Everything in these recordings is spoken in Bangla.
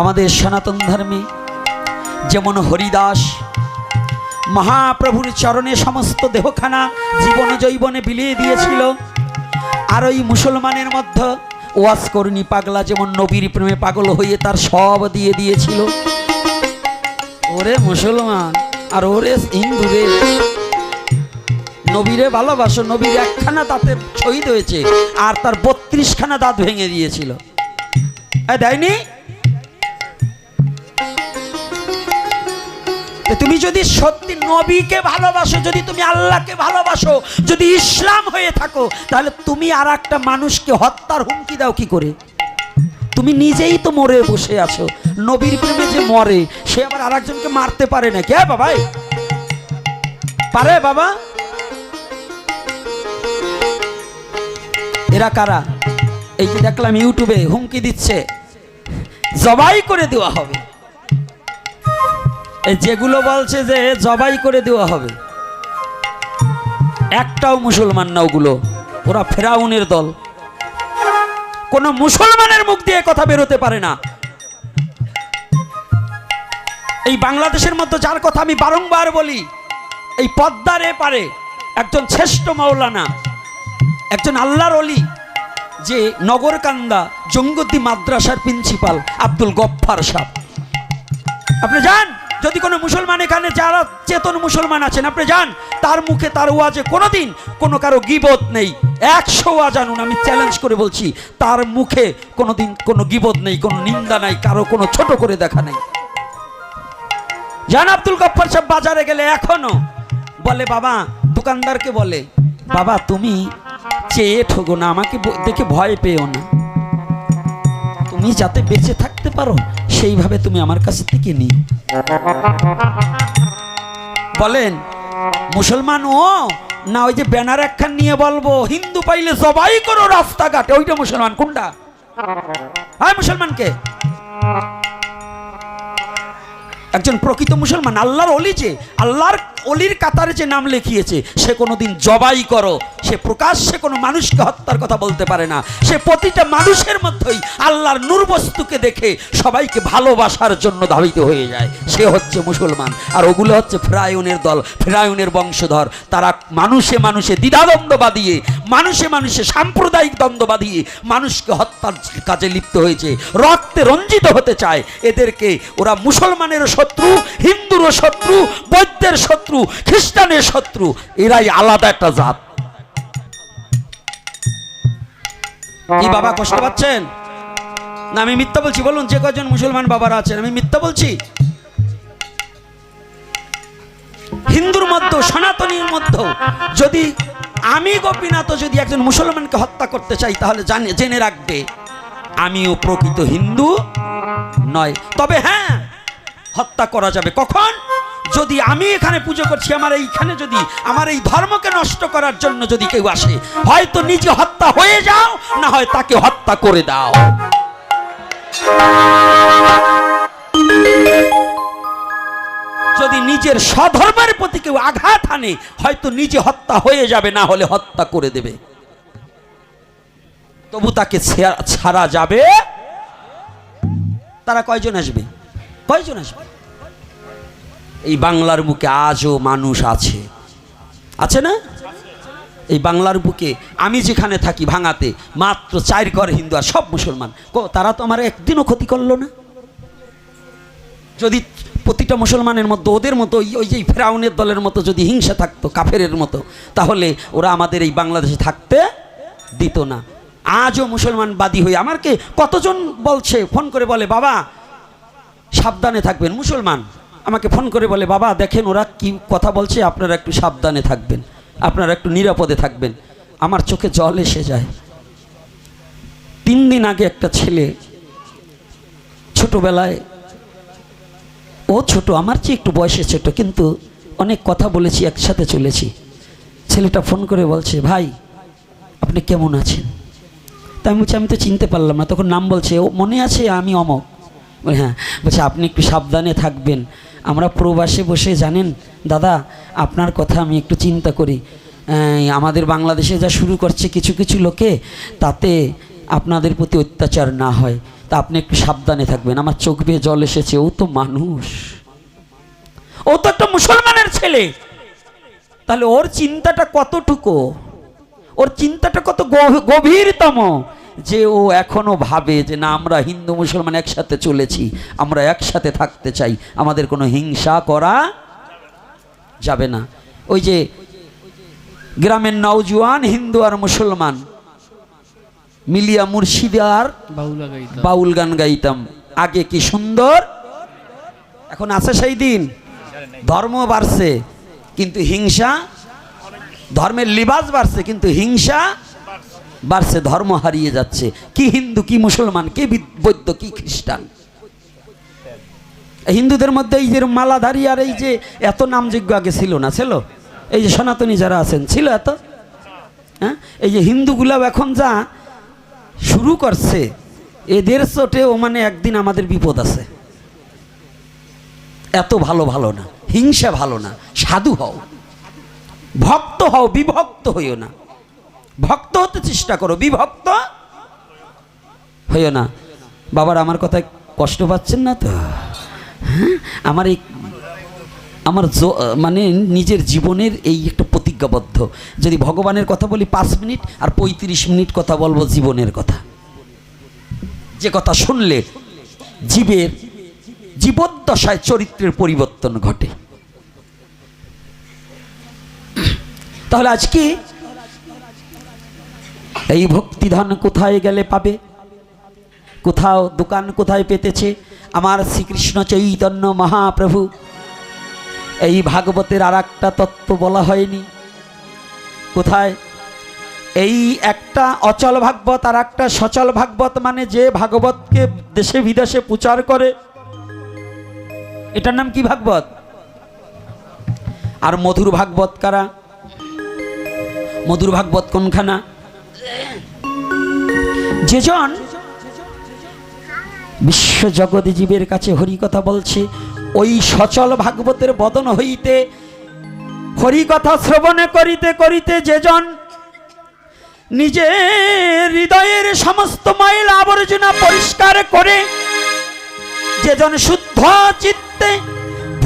আমাদের সনাতন ধর্মে যেমন হরিদাস, মহাপ্রভুর চরণে সমস্ত দেহখানা জীবন জৈবনে বিলিয়ে দিয়েছিল। আর ওই মুসলমানের মধ্যে ওয়াস করুনি পাগলা যেমন নবীর প্রেমে পাগল হয়ে তার সব দিয়ে দিয়েছিল। ওরে মুসলমান, আর ওরে হিন্দু রে নবীরে ভালোবাসো, নবীর একখানা দাঁতে শহীদ হয়েছে, আর তার বত্রিশখানা দাঁত ভেঙে দিয়েছিল। দেয়নি? তুমি যদি সত্যি নবীকে ভালোবাসো, যদি তুমি আল্লাহকে ভালোবাসো, যদি ইসলাম হয়ে থাকো, তাহলে তুমি আর একটা মানুষকে হত্যার হুমকি দাও কি করে? তুমি নিজেই তো মরে বসে আছো। নবীর প্রেমে যে মরে, সে আবার আর একজনকে মারতে পারে না কে বাবাই পারে, বাবা। এরা কারা? এই যে দেখলাম ইউটিউবে হুমকি দিচ্ছে। জবাই করে দেওয়া হবে। যেগুলো বলছে যে জবাই করে দেওয়া হবে, একটাও মুসলমান না ওগুলো, ওরা ফেরাউনের দল। কোনো মুসলমানের মুখ দিয়ে কথা বেরোতে পারে না। এই বাংলাদেশের মধ্যে যার কথা আমি বারংবার বলি, এই পদ্মার পারে একজন শ্রেষ্ঠ মাওলানা, একজন আল্লাহর অলি, যে নগরকান্দা জঙ্গতি মাদ্রাসার প্রিন্সিপাল আব্দুল গফফার সাহ আপনি যান! যদি কোনো মুসলমান এখানে, যারা চেতন মুসলমান আছেন, আপনি যান, তার মুখে, তার ওয়াজে কোনোদিন কোনো কারও গিবত নেই। একশো ওয়াজ আনুন, আমি চ্যালেঞ্জ করে বলছি, তার মুখে কোনোদিন কোনো গিবত নেই, কোনো নিন্দা নাই, কারও কোনো ছোট করে দেখা নেই। জান আব্দুল গফ্ফার সাহেব বাজারে গেলে এখনও বলে, বাবা, দোকানদারকে বলে, বাবা, তুমি চেয়ে ঠগো না, আমাকে দেখে ভয় পেও না। তুমি যাতে বেঁচে থাকতে পারো সেইভাবে তুমি আমার কাছ থেকে নিও। বলেন, মুসলমান, ও, না ওই যে ব্যানার একখান নিয়ে বলব, হিন্দু পাইলে জবাই করো রাস্তাঘাটে, ওইটা মুসলমান, কোনটা? হ্যাঁ মুসলমানকে একজন প্রকৃত মুসলমান, আল্লাহর অলি যে, আল্লাহর অলির কাতারে যে নাম লিখিয়েছে, সে কোনোদিন জবাই করো। সে প্রকাশ্যে কোনো মানুষকে হত্যার কথা বলতে পারে না। সে প্রতিটা মানুষের মধ্যেই আল্লাহর নূর বস্তুকে দেখে সবাইকে ভালোবাসার জন্য ধাবিত হয়ে যায়। সে হচ্ছে মুসলমান। আর ওগুলো হচ্ছে ফেরায়ুনের দল ফেরায়ুনের বংশধর। তারা মানুষে মানুষে দ্বিধাদ্বন্দ্ব বাঁধিয়ে, মানুষে মানুষে সাম্প্রদায়িক দ্বন্দ্ব বাঁধিয়ে মানুষকে হত্যার কাজে লিপ্ত হয়েছে। রক্তে রঞ্জিত হতে চায়। এদেরকে ওরা মুসলমানেরও শত্রু, হিন্দুরও শত্রু, বৌদ্ধের শত্রু, খ্রিস্টানের শত্রু, এরাই আলাদা একটা জাত। কি বাবা কষ্ট পাচ্ছেন? না, আমি মিথ্যা বলছি, বলুন, যে কজন মুসলমান বাবারা আছেন, আমি মিথ্যা বলছি? হিন্দুর মধ্যে সনাতনীর মধ্যে যদি আমি গোপীনাথ, যদি একজন মুসলমানকে হত্যা করতে চাই, তাহলে জানে, জেনে রাখবে, আমিও প্রকৃত হিন্দু নয়। তবে হ্যাঁ হত্যা করা যাবে কখন? যদি আমি এখানে পুজো করছি, আমার এইখানে যদি, আমার এই ধর্মকে নষ্ট করার জন্য যদি কেউ আসে, হয়তো নিজে হত্যা হয়ে যাও, না হয় তাকে হত্যা করে দাও। যদি নিজের স্বধর্মের প্রতি কেউ আঘাত আনে, হয়তো নিজে হত্যা হয়ে যাবে, না হলে হত্যা করে দেবে। তবু তাকে ছাড়া যাবে? তারা কয়জন আসবে? কয়জন আসবে? এই বাংলার বুকে আজও মানুষ আছে। আছে না? এই বাংলার বুকে আমি যেখানে থাকি ভাঙাতে মাত্র চার ঘর হিন্দু আর সব মুসলমান। তারা তো আমার একদিনও ক্ষতি করল না। যদি প্রতিটা মুসলমানের মধ্যে ওদের মতো, ওই- যে ফেরাউনের দলের মতো যদি হিংসা থাকতো, কাফেরের মতো, তাহলে ওরা আমাদের এই বাংলাদেশে থাকতে দিত না। আজও মুসলমান বাদী হয়ে আমারকে কতজন বলছে, ফোন করে বলে, বাবা, সাবধানে থাকবেন, মুসলমান। আমাকে ফোন করে বলে, বাবা, দেখেন ওরা কি কথা বলছে, আপনারা একটু সাবধানে থাকবেন, আপনারা একটু নিরাপদে থাকবেন। আমার চোখে জল এসে যায়। তিন দিন আগে একটা ছেলে ছোটবেলায়, ও ছোট, আমার চেয়ে একটু বয়সে ছোট, কিন্তু অনেক কথা বলেছি, একসাথে চলেছি। ছেলেটা ফোন করে বলছে, ভাই, আপনি কেমন আছেন? তা আমি বলছি, আমি তো চিনতে পারলাম না। তখন নাম বলছে, ও মনে আছে, আমি অমক। হ্যাঁ। বলছে, আপনি একটু সাবধানে থাকবেন। আমরা প্রবাসে বসে জানেন, দাদা, আপনার কথা আমি একটু চিন্তা করি। আমাদের বাংলাদেশে যা শুরু করছে কিছু কিছু লোকে, তাতে আপনাদের প্রতি অত্যাচার না হয়। তা আপনি একটু সাবধানে থাকবেন। আমার চোখ বেয়ে জল এসেছে। ও তো মানুষ। ও তো একটা মুসলমানের ছেলে। তাহলে ওর চিন্তাটা কতটুকু? ওর চিন্তাটা কত গভীরতম? যে ও এখনও ভাবে যে না আমরা হিন্দু মুসলমান একসাথে চলেছি আমরা একসাথে থাকতে চাই আমাদের কোনো হিংসা করা যাবে না। ওই যে গ্রামের নওজোয়ান হিন্দু আর মুসলমান মিলিয়া বাউলা গাইতা বাউল গান গাইতাম। আগে কি সুন্দর? এখন আছে সেই দিন। ধর্ম বাড়ছে কিন্তু হিংসা ধর্মের লিবাস বাড়ছে কিন্তু হিংসা বাড়ছে ধর্ম হারিয়ে যাচ্ছে। কি হিন্দু, কি মুসলমান, কি বি- বৌদ্ধ, কি খ্রিস্টান? হিন্দুদের মধ্যে এই যে মালাধারী আর এই যে এত নামযোগ্য আগে ছিল না, ছিল? এই যে সনাতনী যারা আছেন, ছিল এত? হ্যাঁ? এই যে হিন্দুগুলাও এখন যা শুরু করছে, এদের চোটেও মানে একদিন আমাদের বিপদ আছে। এত ভালো ভালো না, হিংসা ভালো না, সাধু হও। ভক্ত হও, বিভক্ত হইও না। ভক্ত হতে চেষ্টা করো, বিভক্ত হইও না। বাবার আমার কথায় কষ্ট পাচ্ছেন না তো? হ্যাঁ? আমার এই আমার মানে নিজের জীবনের এই একটা প্রতিজ্ঞাবদ্ধ। যদি ভগবানের কথা বলি পাঁচ মিনিট আর পঁয়ত্রিশ মিনিট কথা বলব জীবনের কথা। যে কথা শুনলে জীবের জীবদ্দশায় চরিত্রের পরিবর্তন ঘটে। তাহলে আজকে এই ভক্তিধান কোথায় গেলে পাবে? কোথাও দোকান কোথায় পেতেছে? আমার শ্রীকৃষ্ণ চৈতন্য মহাপ্রভু। এই ভাগবতের আর একটা তত্ত্ব বলা হয়নি। কোথায়? এই একটা অচল ভাগবত আর একটা সচল ভাগবত মানে যে ভাগবতকে দেশে বিদেশে প্রচার করে। এটার নাম কি ভাগবত? আর মধুর ভাগবত কারা? মধুর ভাগবত কোনখানা? যেজন বিশ্ব জীবের কাছে হরিকথা বলছে, ওই সচল ভাগবতের বদন হইতে হরিকথা শ্রবণে করিতে করিতে যেজন নিজের হৃদয়ের সমস্ত ময়লা আবর্জনা পরিষ্কার করে, যেজন শুদ্ধ চিত্তে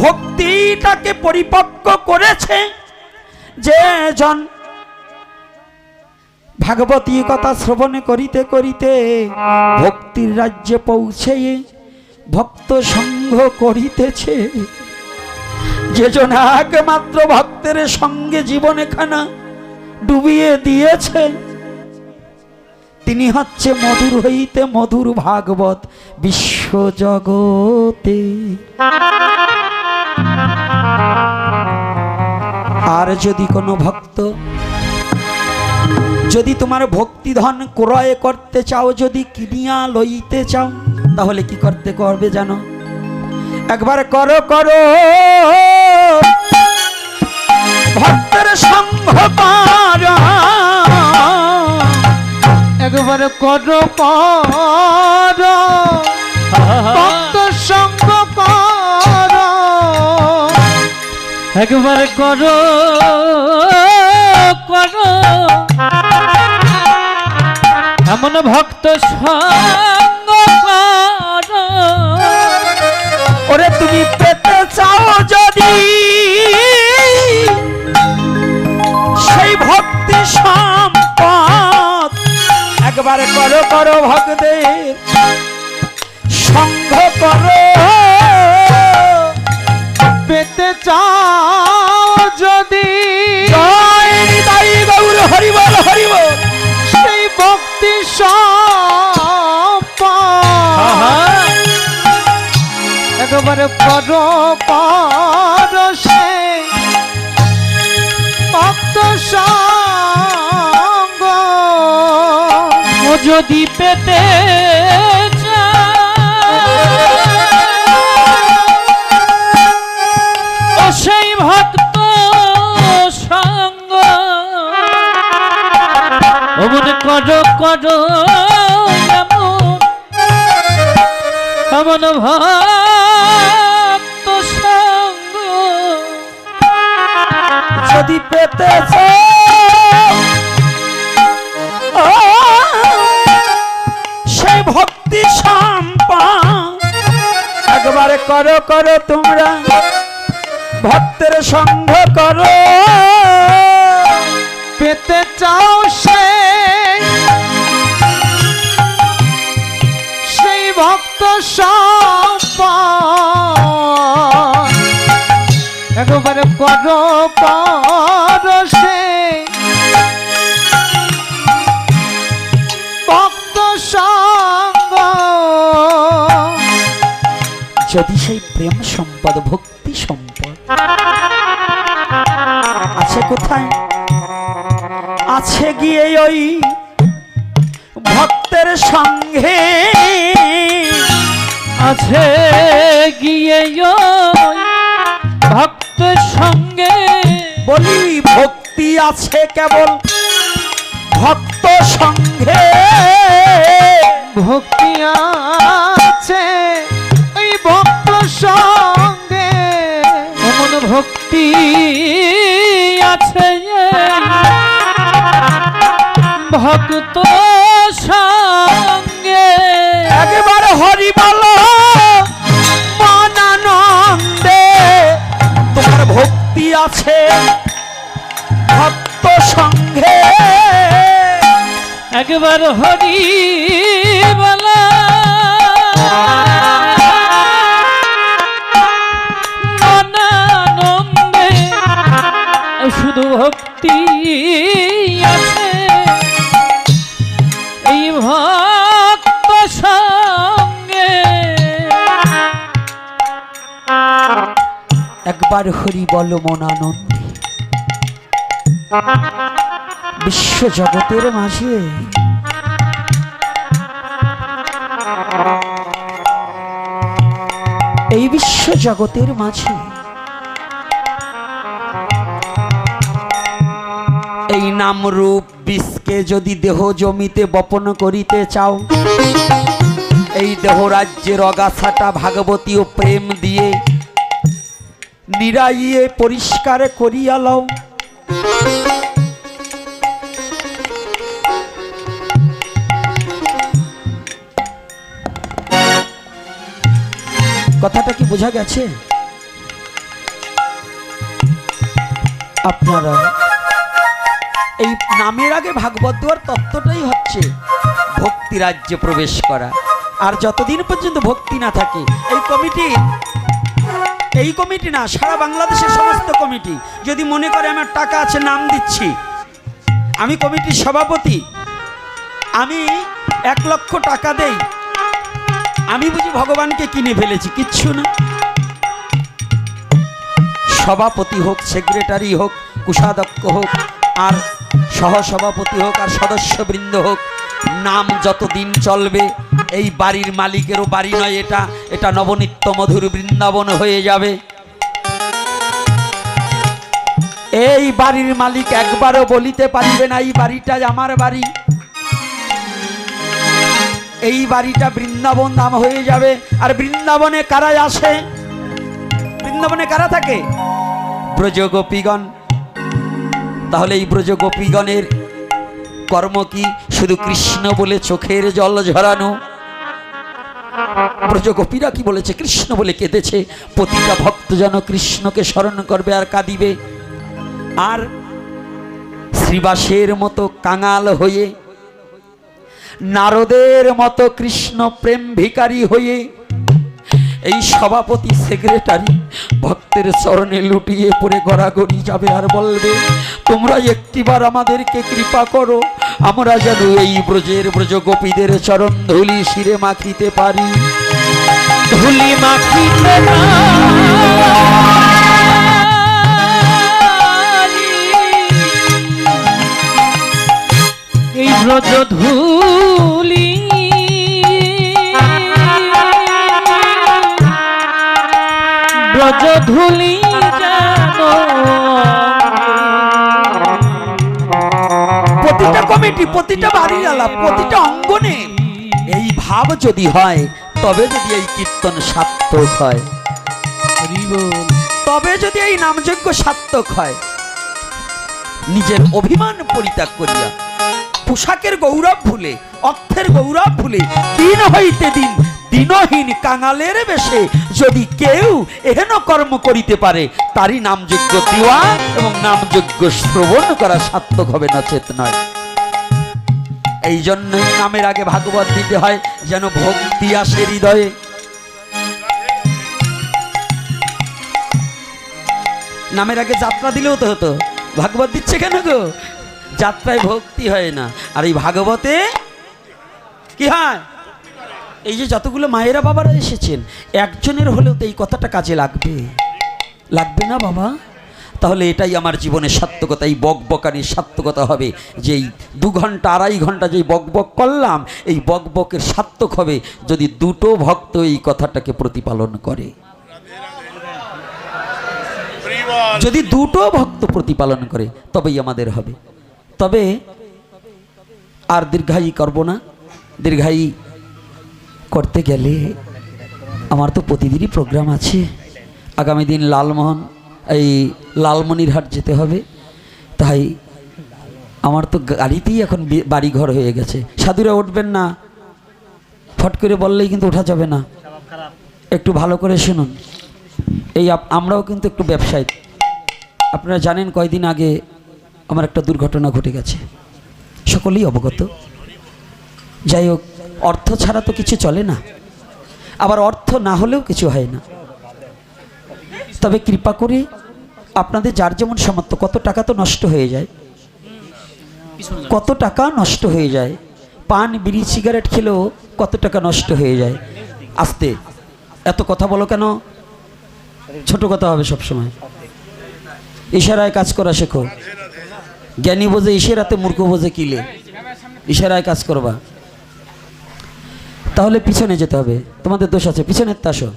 ভক্তিটাকে পরিপক্ক করেছে, যেজন ভাগবতী কথা শ্রবণে করিতে করিতে ভক্তির রাজ্যে পৌঁছে ভক্ত সঙ্গ করিতেছে। যেজন একমাত্র ভক্তের সঙ্গে জীবনে খানা ডুবিয়ে দিয়েছে, তিনি হচ্ছে মধুর হইতে মধুর ভাগবত বিশ্ব জগতে আর যদি কোনো ভক্ত যদি তোমার ভক্তিধন ক্রয় করতে চাও, যদি কিনিয়া লইতে চাও, তাহলে কি করতে করবে জানো? একবার করো করো। ভক্তের পারা একবার কর কর। ভক্ত সঙ্গ একবার করো, কর। এমন ভক্ত ওরে তুমি পেতে চাও যদি সেই ভক্তি সম্পদ একবার করো করো ভক্তদের সঙ্গ করো। পেতে চাও যদি কর সেই ভক্ত সঙ্গ যদি পেতে সেই ভক্ত সঙ্গ। মনে করো করো এমন ভক্ত যদি পেতেছ সেই ভক্তি সঙ্গ এবারে করো করো তোমরা। ভক্তের সঙ্গ করো। পেতে চাও সে। ভক্ত সম্পদ একবারে করো করো ভক্ত সঙ্গ। যদি সেই প্রেম সম্পদ ভক্তি সম্পদ আছে কোথায়? আছে গিয়ে ওই ভক্তের সঙ্গে। আছে গিয়ে আছে কেবল ভক্ত সঙ্গে। ভক্তি আছে এই ভক্ত সঙ্গে। এমন ভক্তি আছে ভক্ত সঙ্গে। একবার হরি বলো মনানন্দে তোমার ভক্তি আছে। ভক্ত সঙ্গে। একবার হরি বলা। শুধু ভক্তি আছে। এই ভক্ত সঙ্গে। একবার হরি বল মনানন্দে। বিশ্ব জগতের মাঝে। এই বিশ্ব জগতের মাঝে। এই নামরূপ বিষকে যদি দেহ জমিতে বপন করিতে চাও, এই দেহ রাজ্যের অগাছাটা ভাগবতী ও প্রেম দিয়ে নিরাইয়ে পরিষ্কার করিয়া লও। কথাটা কি বোঝা গেছে? আপনারা এই নামের আগে ভাগবত দেওয়ার তত্ত্বটাই হচ্ছে ভক্তি রাজ্যে প্রবেশ করা। আর যতদিন পর্যন্ত ভক্তি না থাকে, এই কমিটি এই কমিটি না, সারা বাংলাদেশের সমস্ত কমিটি, যদি মনে করে আমার টাকা আছে, নাম দিচ্ছি। আমি কমিটির সভাপতি। আমি এক লক্ষ টাকা দেই। আমি বুঝি ভগবানকে কিনে ফেলেছি, কিচ্ছু না। সভাপতি হোক, সেক্রেটারি হোক, কুষাধ্যক্ষ হোক, আর সহসভাপতি হোক, আর সদস্যবৃন্দ হোক, নাম যতদিন চলবে, এই বাড়ির মালিকেরও বাড়ি নয় এটা এটা নবনিত্য মধুর বৃন্দাবন হয়ে যাবে। এই বাড়ির মালিক একবারও বলিতে পারিবে না, এই বাড়িটা আমার বাড়ি। এই বাড়িটা বৃন্দাবন নাম হয়ে যাবে। আর বৃন্দাবনে কারা আসে? বৃন্দাবনে কারা থাকে? ব্রজগোপীগণ। তাহলে এই ব্রজগোপীগণের কর্ম কি? শুধু কৃষ্ণ বলে চোখের জল ঝরানো? ব্রজগোপীরা কি বলেছে? কৃষ্ণ বলে কেঁদেছে। প্রতিটা ভক্ত যেন কৃষ্ণকে স্মরণ করবে আর কাঁদিবে। আর শ্রীবাসের মতো কাঙাল হয়ে নারদের মতো কৃষ্ণ প্রেম ভিকারী হয়ে এই সভাপতি সেক্রেটারি ভক্তের চরণে লুটিয়ে পড়ে গড়াগড়ি যাবে আর বলবে, তোমরা একটিবার আমাদেরকে কৃপা করো, আমরা যেন এই ব্রজের ব্রজ গোপীদের চরণ ধুলি শিরে মাখিতে পারি। ধুলি মাখিতে ব্রজ ধুলি প্রতিটা কমিটি, প্রতিটা বাড়ির আলাপ প্রতিটা অঙ্গনে এই ভাব যদি হয়, তবে যদি এই কীর্তন সার্থক হয়। তবে যদি এই নামযজ্ঞ সার্থক হয়, নিজের অভিমান পরিত্যাগ করিয়া পোশাকের গৌরব ভুলে, অর্থের গৌরব ভুলে, দিন হইতে দিন, দিনহীন কাঙালের বেশে যদি কেউ এহেন কর্ম করিতে পারে, তারই নামযোগ্য দেওয়া এবং নামযোগ্য শ্রবণ করা সার্থক হবে না চেত নয় এই জন্যই নামের আগে ভাগবত দিতে হয়, যেন ভক্তি আসে হৃদয়ে। নামের আগে যাত্রা দিলেও তো হতো। ভাগবত দিচ্ছে কেন গো? যাত্রায় ভক্তি হয় না। আর এই ভাগবতে কি হয়? এই যে যতগুলো মায়েরা বাবারা এসেছেন, একজনের হলেও তো এই কথাটা কাজে লাগবে। লাগবে না বাবা? তাহলে এটাই আমার জীবনের সার্থকতা, এই বকবকানির সার্থকতা হবে। যে এই দু ঘণ্টা, আড়াই ঘণ্টা যেই বকবক করলাম, এই বকবকের সার্থক হবে যদি দুটো ভক্ত এই কথাটাকে প্রতিপালন করে। যদি দুটো ভক্ত প্রতিপালন করে, তবেই আমাদের হবে। তবে আর দীর্ঘায়ী করব না। দীর্ঘায়ী করতে গেলে আমার তো প্রতিদিনই প্রোগ্রাম আছে। আগামী দিন লালমোহন, এই লালমনিরহাট যেতে হবে। তাই আমার তো গাড়িতেই এখন বি- বাড়িঘর হয়ে গেছে। সাধুরা উঠবেন না। ফট করে বললেই কিন্তু ওঠা যাবে না। একটু ভালো করে শুনুন। এই আমরাও কিন্তু একটু ব্যবসায়ী। আপনারা জানেন কয়দিন আগে আমার একটা দুর্ঘটনা ঘটে গেছে। সকলেই অবগত। যাই হোক, অর্থ ছাড়া তো কিছু চলে না। আবার অর্থ না হলেও কিছু হয় না। তবে কৃপা করে আপনাদের যার যেমন সামর্থ্য, কত টাকা তো নষ্ট হয়ে যায়। কত টাকা নষ্ট হয়ে যায়। পান, বিড়ি, সিগারেট খেলেও কত টাকা নষ্ট হয়ে যায়। আস্তে। এত কথা বলো কেন? ছোট কথা হবে সবসময়। ইশারায় কাজ করা শেখো। জ্ঞানী বোঝে ইশারাতে মূর্খ বোঝে কিলে ইশারায় কাজ করবা। তাহলে পিছনে যেতে হবে। তোমাদের দোষ আছে, পিছনের তাসো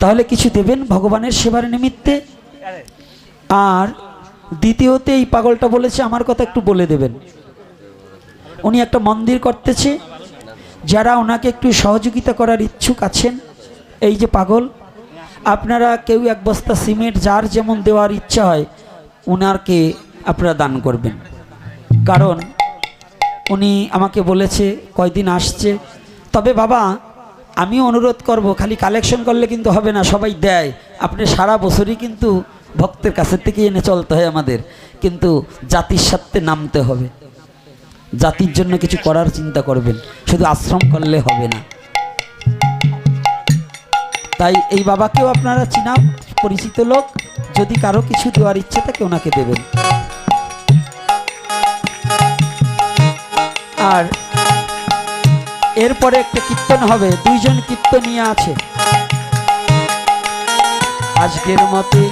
তাহলে কিছু দেবেন ভগবানের সেবার নিমিত্তে? আর দ্বিতীয়তে এই পাগলটা বলেছে, আমার কথা একটু বলে দেবেন। উনি একটা মন্দির করতেছে। যারা ওনাকে একটু সহযোগিতা করার ইচ্ছুক আছেন, এই যে পাগল, আপনারা কেউ এক বস্তা সিমেন্ট, যার যেমন দেওয়ার ইচ্ছা হয় ওনারকে আপনারা দান করবেন। কারণ উনি আমাকে বলেছে, কয়দিন আসছে। তবে বাবা আমি অনুরোধ করব, খালি কালেকশন করলে কিন্তু হবে না, সবাই দেয়। আপনি সারা বছরই কিন্তু ভক্তের কাছের থেকে এনে চলতে হয় আমাদের। কিন্তু জাতির সাথে নামতে হবে। জাতির জন্য কিছু করার চিন্তা করবেন, শুধু আশ্রম করলে হবে না। তাই এই বাবাকেও আপনারা চিনা পরিচিত লোক। যদি কারও কিছু দেওয়ার ইচ্ছে থাকে, ওনাকে দেবেন। আর এরপরে একটা কীর্তন হবে, দুইজন কীর্তনিয়া আছে। আজকের মতে